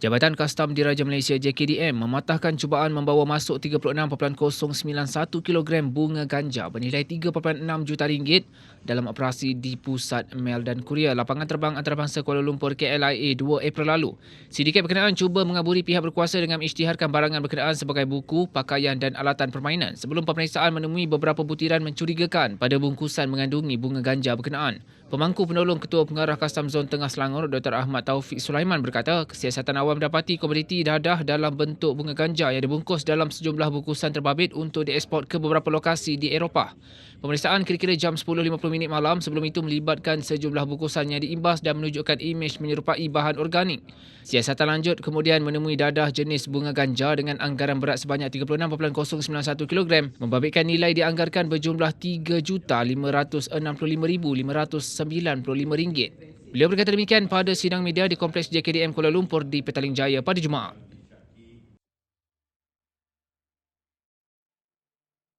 Jabatan Kastam Diraja Malaysia JKDM mematahkan cubaan membawa masuk 36.091 kg bunga ganja bernilai 3.6 juta ringgit dalam operasi di Pusat Mel dan Kuria lapangan terbang antarabangsa Kuala Lumpur KLIA 2 April lalu. Sindiket berkenaan cuba mengaburi pihak berkuasa dengan isytiharkan barangan berkenaan sebagai buku, pakaian dan alatan permainan sebelum pemeriksaan menemui beberapa butiran mencurigakan pada bungkusan mengandungi bunga ganja berkenaan. Pemangku penolong Ketua Pengarah Kastam Zon Tengah Selangor Dr. Ahmad Taufik Sulaiman berkata kesiasatan awam mendapati komoditi dadah dalam bentuk bunga ganja yang dibungkus dalam sejumlah bungkusan terbabit untuk dieksport ke beberapa lokasi di Eropah. Pemeriksaan kira-kira jam 10.50 minit malam sebelum itu melibatkan sejumlah bungkusan yang diimbas dan menunjukkan imej menyerupai bahan organik. Siasatan lanjut kemudian menemui dadah jenis bunga ganja dengan anggaran berat sebanyak 36.091 kg membabitkan nilai dianggarkan berjumlah RM3,565,500 RM95. Beliau berkata demikian pada sidang media di Kompleks JKDM Kuala Lumpur di Petaling Jaya pada Jumaat.